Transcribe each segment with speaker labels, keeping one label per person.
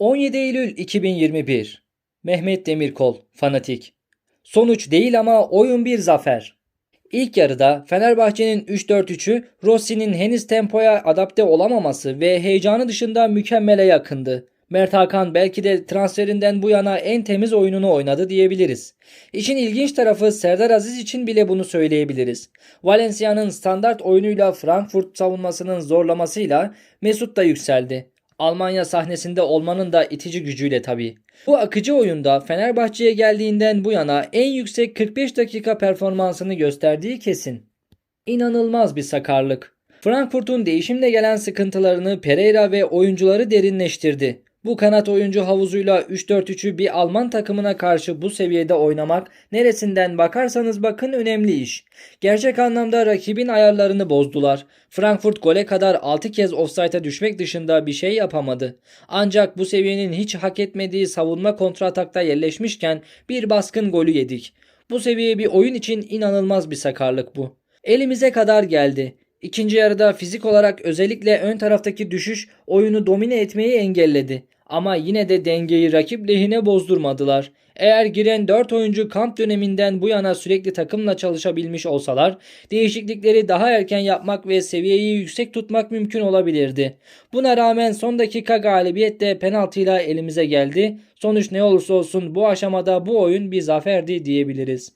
Speaker 1: 17 Eylül 2021 Mehmet Demirkol Fanatik Sonuç değil ama oyun bir zafer. İlk yarıda Fenerbahçe'nin 3-4-3'ü Rossi'nin henüz tempoya adapte olamaması ve heyecanı dışında mükemmele yakındı. Mert Hakan belki de transferinden bu yana en temiz oyununu oynadı diyebiliriz. İşin ilginç tarafı Serdar Aziz için bile bunu söyleyebiliriz. Valencia'nın standart oyunuyla Frankfurt savunmasının zorlamasıyla Mesut da yükseldi. Almanya sahnesinde olmanın da itici gücüyle tabii. Bu akıcı oyunda Fenerbahçe'ye geldiğinden bu yana en yüksek 45 dakika performansını gösterdiği kesin. İnanılmaz bir sakarlık. Frankfurt'un değişimle gelen sıkıntılarını Pereira ve oyuncuları derinleştirdi. Bu kanat oyuncu havuzuyla 3-4-3'ü bir Alman takımına karşı bu seviyede oynamak neresinden bakarsanız bakın önemli iş. Gerçek anlamda rakibin ayarlarını bozdular. Frankfurt gole kadar 6 kez offside'a düşmek dışında bir şey yapamadı. Ancak bu seviyenin hiç hak etmediği savunma kontratakta yerleşmişken bir baskın golü yedik. Bu seviye bir oyun için inanılmaz bir sakarlık bu. Elimize kadar geldi. İkinci yarıda fizik olarak özellikle ön taraftaki düşüş oyunu domine etmeyi engelledi. Ama yine de dengeyi rakip lehine bozdurmadılar. Eğer giren 4 oyuncu kamp döneminden bu yana sürekli takımla çalışabilmiş olsalar değişiklikleri daha erken yapmak ve seviyeyi yüksek tutmak mümkün olabilirdi. Buna rağmen son dakika galibiyet de penaltıyla elimize geldi. Sonuç ne olursa olsun bu aşamada bu oyun bir zaferdi diyebiliriz.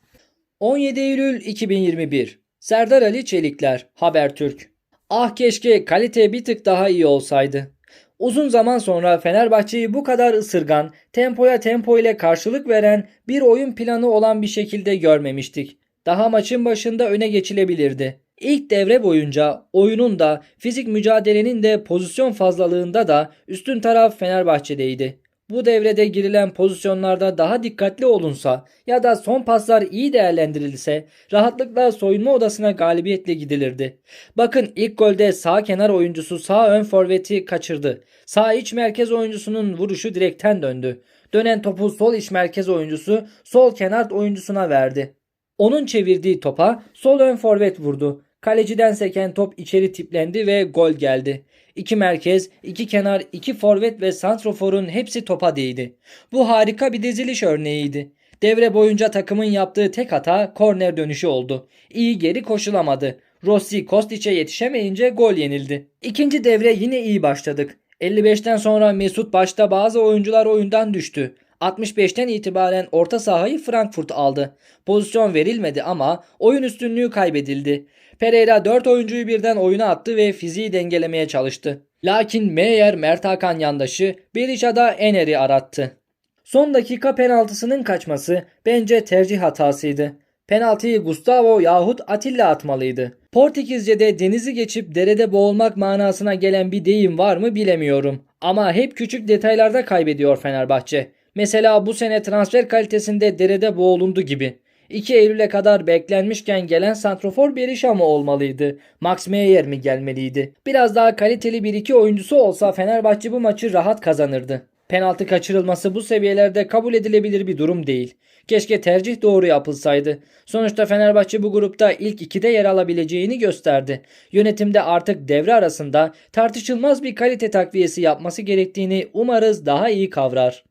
Speaker 1: 17 Eylül 2021 Serdar Ali Çelikler Habertürk Ah keşke kalite bir tık daha iyi olsaydı. Uzun zaman sonra Fenerbahçe'yi bu kadar ısırgan, tempoya tempo ile karşılık veren bir oyun planı olan bir şekilde görmemiştik. Daha maçın başında öne geçilebilirdi. İlk devre boyunca oyunun da fizik mücadelenin de pozisyon fazlalığında da üstün taraf Fenerbahçe'deydi. Bu devrede girilen pozisyonlarda daha dikkatli olunsa ya da son paslar iyi değerlendirilse rahatlıkla soyunma odasına galibiyetle gidilirdi. Bakın ilk golde sağ kenar oyuncusu sağ ön forveti kaçırdı. Sağ iç merkez oyuncusunun vuruşu direkten döndü. Dönen topu sol iç merkez oyuncusu sol kenar oyuncusuna verdi. Onun çevirdiği topa sol ön forvet vurdu. Kaleciden seken top içeri tiplendi ve gol geldi. İki merkez, iki kenar, iki forvet ve santroforun hepsi topa değdi. Bu harika bir diziliş örneğiydi. Devre boyunca takımın yaptığı tek hata korner dönüşü oldu. İyi geri koşulamadı. Rossi Kostic'e yetişemeyince gol yenildi. İkinci devre yine iyi başladık. 55'ten sonra Mesut başta bazı oyuncular oyundan düştü. 65'ten itibaren orta sahayı Frankfurt aldı. Pozisyon verilmedi ama oyun üstünlüğü kaybedildi. Pereira 4 oyuncuyu birden oyuna attı ve fiziği dengelemeye çalıştı. Lakin Meyer Mert Hakan yandaşı Berisha'da Ener'i arattı. Son dakika penaltısının kaçması bence tercih hatasıydı. Penaltıyı Gustavo yahut Atilla atmalıydı. Portekizce'de denizi geçip derede boğulmak manasına gelen bir deyim var mı bilemiyorum. Ama hep küçük detaylarda kaybediyor Fenerbahçe. Mesela bu sene transfer kalitesinde derede boğulundu gibi. 2 Eylül'e kadar beklenmişken gelen santrofor Berisha mı olmalıydı? Max Meyer mi gelmeliydi? Biraz daha kaliteli bir iki oyuncusu olsa Fenerbahçe bu maçı rahat kazanırdı. Penaltı kaçırılması bu seviyelerde kabul edilebilir bir durum değil. Keşke tercih doğru yapılsaydı. Sonuçta Fenerbahçe bu grupta ilk ikide yer alabileceğini gösterdi. Yönetimde artık devre arasında tartışılmaz bir kalite takviyesi yapması gerektiğini umarız daha iyi kavrar.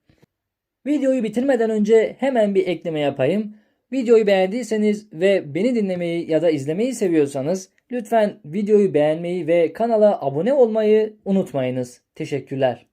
Speaker 1: Videoyu bitirmeden önce hemen bir ekleme yapayım. Videoyu beğendiyseniz ve beni dinlemeyi ya da izlemeyi seviyorsanız lütfen videoyu beğenmeyi ve kanala abone olmayı unutmayınız. Teşekkürler.